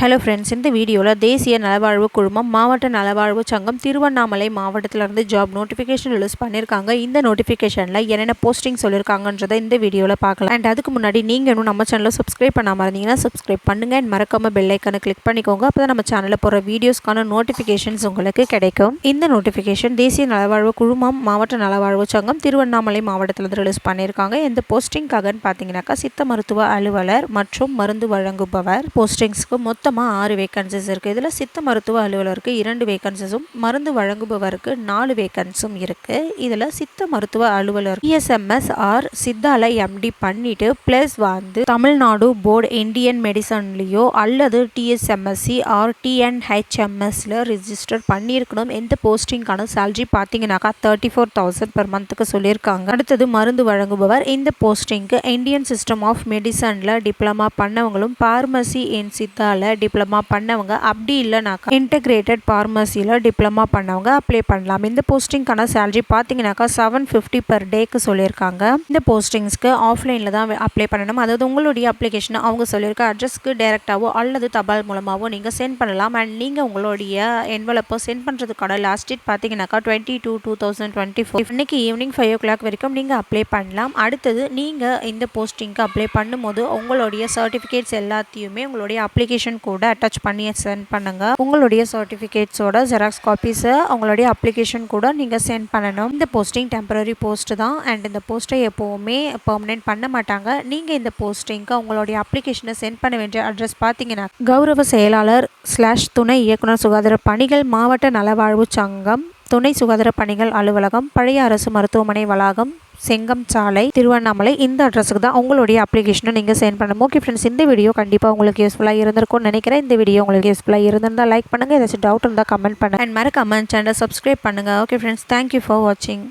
Hello friends இந்த வீடியோவில் தேசிய நலவாழ்வு குழுமம் மாவட்ட நலவாழ்வு சங்கம் திருவண்ணாமலை மாவட்டத்திலேருந்து ஜாப் நோட்டிஃபிகேஷன் ரிலீஸ் பண்ணியிருக்காங்க இந்த நோட்டிஃபிகேஷனில் என்னென்ன போஸ்டிங் சொல்லியிருக்காங்கன்றதை இந்த வீடியோவில் பார்க்கலாம். அண்ட் அதுக்கு முன்னாடி நீங்கள் இன்னும் நம்ம சேனலை சப்ஸ்கிரைப் பண்ணாமல் இருந்தீங்கன்னா சப்ஸ்கிரைப் பண்ணுங்கள் அண்ட் மறக்காமல் பெல் கிளிக் பண்ணிக்கோங்க. அப்போ தான் நம்ம சேனலில் போகிற வீடியோஸ்க்கான நோட்டிஃபிகேஷன்ஸ் உங்களுக்கு கிடைக்கும். இந்த நோட்டிஃபிகேஷன் தேசிய நலவாழ்வு குழுமம் மாவட்ட நலவாழ்வு சங்கம் திருவண்ணாமலை மாவட்டத்திலேருந்து ரிலீஸ் பண்ணியிருக்காங்க இந்த போஸ்டிங்காகன்னு பார்த்தீங்கன்னாக்கா சித்த மருத்துவ அலுவலர் மற்றும் மருந்து வழங்குபவர் போஸ்டிங்ஸ்க்கு மொத்த மொத்தமாக ஆறு வேக்கன்சிஸ் இருக்குது இதில் சித்த மருத்துவ அலுவலருக்கு இரண்டு வேக்கன்சிஸும் மருந்து வழங்குபவருக்கு நாலு வேக்கன்ஸும் இருக்குது இதில் சித்த மருத்துவ அலுவலர் இஎஸ்எம்எஸ் ஆர் சித்தால எம்டி பண்ணிட்டு ப்ளஸ் வந்து தமிழ்நாடு போர்டு இந்தியன் மெடிசன்லேயோ அல்லது டிஎஸ்எம்எஸ்சி ஆர் டிஎன்ஹெச்எம்எஸ்ல ரிஜிஸ்டர் பண்ணியிருக்கணும். எந்த போஸ்டிங்கான சேல்ரி பார்த்தீங்கன்னாக்கா தேர்ட்டி ஃபோர் தௌசண்ட் பெர் மந்த்துக்கு சொல்லியிருக்காங்க. அடுத்தது மருந்து வழங்குபவர். இந்த போஸ்டிங்க்கு இந்தியன் சிஸ்டம் ஆஃப் மெடிசனில் டிப்ளமா பண்ணவங்களும் பார்மசி இன் சித்தால டிப்ளமா பண்ணவங்க அப்படி இல்லைனாக்கா இன்டெகிரேட்டட் ஃபார்மசியில் டிப்ளமா பண்ணவங்க அப்ளை பண்ணலாம். இந்த போஸ்டிங்க்கான சேலரி பார்த்தீங்கன்னாக்கா செவன் ஃபிஃப்டி பர் டேக்கு சொல்லியிருக்காங்க. இந்த போஸ்டிங்ஸ்க்கு ஆஃப்லைனில் தான் அப்ளை பண்ணணும். அதாவது உங்களுடைய அப்ளிகேஷனை அவங்க சொல்லியிருக்க அட்ரஸ்க்கு டேரெக்டாகவோ அல்லது தபால் மூலமாகவோ நீங்கள் சென்ட் பண்ணலாம். அண்ட் நீங்கள் உங்களுடைய என்வலப்போ சென்ட் பண்ணுறதுக்கான லாஸ்ட் டேட் பார்த்தீங்கன்னாக்கா twenty two two thousand twenty four இன்னைக்கு ஈவினிங் ஃபைவ் ஓ கிளாக் வரைக்கும் நீங்கள் அப்ளை பண்ணலாம். அடுத்தது நீங்கள் இந்த போஸ்டிங்க்கு அப்ளை பண்ணும்போது உங்களுடைய சர்டிஃபிகேட்ஸ் எல்லாத்தையுமே உங்களுடைய அப்ளிகேஷன் கூட அட்டாச் பண்ணி சென்ட் பண்ணுங்கள் உங்களுடைய சர்டிஃபிகேட்ஸோட ஜெராக்ஸ் காப்பீஸை அவங்களுடைய அப்ளிகேஷன் கூட நீங்கள் சென்ட் பண்ணணும். இந்த போஸ்டிங் டெம்பரரி போஸ்ட் தான். அண்ட் இந்த போஸ்ட்டை எப்போவுமே பர்மனெண்ட் பண்ண மாட்டாங்க. நீங்கள் இந்த போஸ்டிங்க்கு உங்களுடைய அப்ளிகேஷனை சென்ட் பண்ண வேண்டிய அட்ரஸ் பார்த்தீங்கன்னா கௌரவ செயலாளர் ஸ்லாஷ் துணை இயக்குனர் சுகாதார பணிகள் மாவட்ட நலவாழ்வு சங்கம் துணை சுகாதார பணிகள் அலுவலகம் பழைய அரசு மருத்துவமனை வளாகம் செங்கம் சாலை திருவண்ணாமலை இந்த அட்ரஸுக்கு தான் உங்களுடைய அப்ளிகேஷனை நீங்கள் சென்ட் பண்ணணும். ஓகே ஃப்ரெண்ட்ஸ் இந்த வீடியோ கண்டிப்பாக உங்களுக்கு யூஸ்ஃபுல்லாக இருந்திருக்கும்னு நினைக்கிறேன். இந்த வீடியோ உங்களுக்கு யூஸ்ஃபுல்லாக இருந்திருந்தால் லைக் பண்ணுங்கள் ஏதாச்சும் டவுட் இருந்தால் கமெண்ட் பண்ணுங்கள் அண்ட் மறக்காமல் சேனலை சப்ஸ்கிரைப் பண்ணுங்கள் ஓகே ஃப்ரெண்ட்ஸ் தேங்க்யூ ஃபார் வாட்சிங்